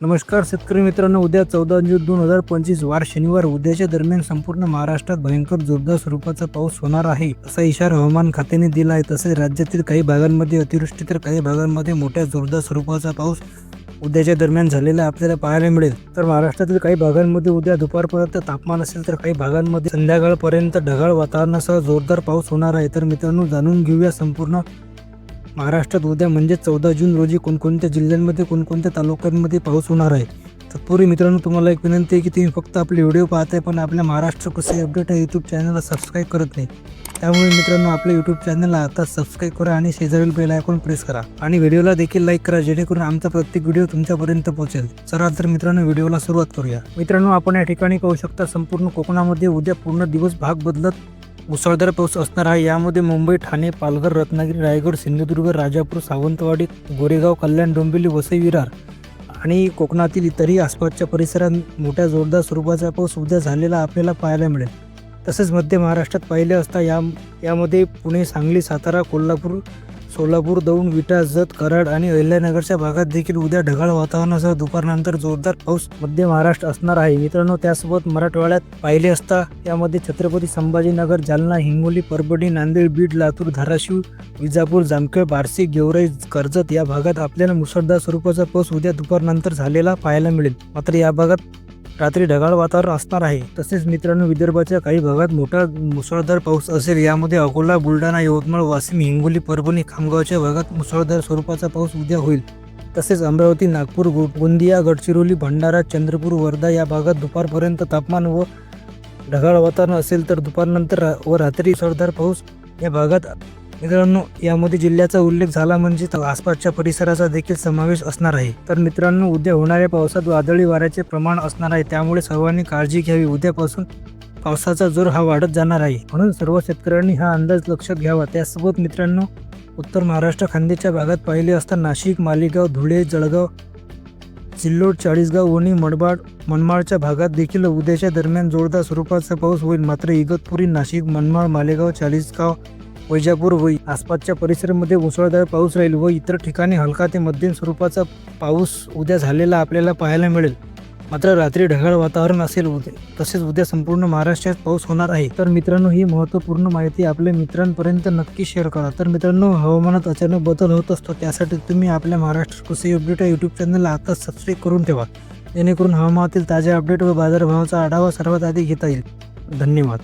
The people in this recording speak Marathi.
नमस्कार शेतकरी मित्रांनो उद्या चौदा जून दोन हजार पंचवीस वार शनिवार उद्याच्या दरम्यान संपूर्ण महाराष्ट्रात भयंकर जोरदार स्वरूपाचा पाऊस होणार आहे असा इशारा हवामान खात्याने दिला आहे. तसेच राज्यातील काही भागांमध्ये अतिवृष्टी तर काही भागांमध्ये मोठ्या जोरदार स्वरूपाचा पाऊस उद्याच्या दरम्यान झालेला आपल्याला पाहायला मिळेल. तर महाराष्ट्रातील काही भागांमध्ये उद्या दुपारपर्यंत तापमान असेल तर काही भागांमध्ये संध्याकाळपर्यंत ढगाळ वातावरणासह जोरदार पाऊस होणार आहे. तर मित्रांनो जाणून घेऊया संपूर्ण महाराष्ट्रात उद्या म्हणजे चौदा जून रोजी कोणकोणत्या जिल्ह्यांमध्ये कोणकोणत्या तालुक्यांमध्ये पाऊस होणार आहे? तत्पूर्वी मित्रांनो तुम्हाला एक विनंती आहे की तुम्ही फक्त आपले व्हिडिओ पाहताय पण आपल्या महाराष्ट्र कसे अपडेट आहे यूट्यूब चॅनलला सबस्क्राईब करत नाही. त्यामुळे मित्रांनो आपल्या यूट्यूब चॅनलला आता सबस्क्राईब करा आणि शेजारील बेल आयकॉन प्रेस करा. आणि व्हिडिओला देखील लाईक करा जेणेकरून आमचा प्रत्येक व्हिडिओ तुमच्यापर्यंत पोहोचेल. चला तर मित्रांनो व्हिडिओला सुरुवात करूया. मित्रांनो आपण या ठिकाणी पाहू शकता संपूर्ण कोकणामध्ये उद्या पूर्ण दिवस भाग बदलत मुसळधार पाऊस असणार आहे. यामध्ये मुंबई ठाणे पालघर रत्नागिरी रायगड सिंधुदुर्ग राजापूर सावंतवाडी गोरेगाव कल्याण डोंबिवली वसई विरार आणि कोकणातील इतरही आसपासच्या परिसरात मोठ्या जोरदार स्वरूपाचा पाऊस उद्या झालेला आपल्याला पाहायला मिळेल. तसेच मध्य महाराष्ट्रात पाहिले असता या यामध्ये पुणे सांगली सातारा कोल्हापूर सोलापूर दौंड विटा जत कराड आणि अहिल्यानगरच्या भागात देखील उद्या ढगाळ वातावरणासह दुपारनंतर जोरदार पाऊस मध्य महाराष्ट्र असणार आहे. मित्रांनो त्यासोबत मराठवाड्यात पाहिले असता यामध्ये छत्रपती संभाजीनगर जालना हिंगोली परभणी नांदेड बीड लातूर धाराशिव विजापूर जामखेड बार्शी गेवराई कर्जत या भागात आपल्याला मुसळधार स्वरूपाचा पाऊस उद्या दुपारनंतर झालेला पाहायला मिळेल. मात्र या भागात रात्री ढगाळ वातावरण असणार आहे. तसेच मित्रांनो विदर्भाच्या काही भागात मोठा मुसळधार पाऊस असेल. यामध्ये अकोला बुलढाणा यवतमाळ वाशिम हिंगोली परभणी खामगावच्या भागात मुसळधार स्वरूपाचा पाऊस उद्या होईल. तसेच अमरावती नागपूर गोंदिया गडचिरोली भंडारा चंद्रपूर वर्धा या भागात दुपारपर्यंत तापमान व ढगाळ वातावरण असेल तर दुपारनंतर व रात्री मुसळधार पाऊस या भागात मित्रांनो यामध्ये जिल्ह्याचा उल्लेख झाला म्हणजे आसपासच्या परिसराचा देखील समावेश असणार आहे. तर मित्रांनो उद्या होणाऱ्या पावसात वादळी वाऱ्याचे प्रमाण असणार आहे. त्यामुळे सर्वांनी काळजी घ्यावी. उद्यापासून पावसाचा जोर हा वाढत जाणार आहे. म्हणून सर्व शेतकऱ्यांनी हा अंदाज लक्षात घ्यावा. त्यासोबत मित्रांनो उत्तर महाराष्ट्र खांदेच्या भागात पाहिले असता नाशिक मालेगाव धुळे जळगाव सिल्लोड चाळीसगाव वणी मडबाड मनमाडच्या भागात देखील उद्याच्या दरम्यान जोरदार स्वरूपाचा पाऊस होईल. मात्र इगतपुरी नाशिक मनमाड मालेगाव चाळीसगाव वैजापूर व आसपासच्या परिसरामध्ये मुसळधार पाऊस राहील व इतर ठिकाणी हलका ते मध्यम स्वरूपाचा पाऊस उद्या झालेला आपल्याला पाहायला मिळेल. मात्र रात्री ढगाळ वातावरण असेल उद्या. तसेच उद्या संपूर्ण महाराष्ट्रात पाऊस होणार आहे. तर मित्रांनो ही महत्त्वपूर्ण माहिती आपल्या मित्रांपर्यंत नक्की शेअर करा. तर मित्रांनो हवामानात अचानक बदल होत असतो त्यासाठी तुम्ही आपल्या महाराष्ट्र कृषी अपडेट या यूट्यूब चॅनलला आताच सबस्क्राईब करून ठेवा. जेणेकरून हवामानातील ताज्या अपडेट व बाजारभावाचा आढावा सर्वात आधी घेता येईल. धन्यवाद.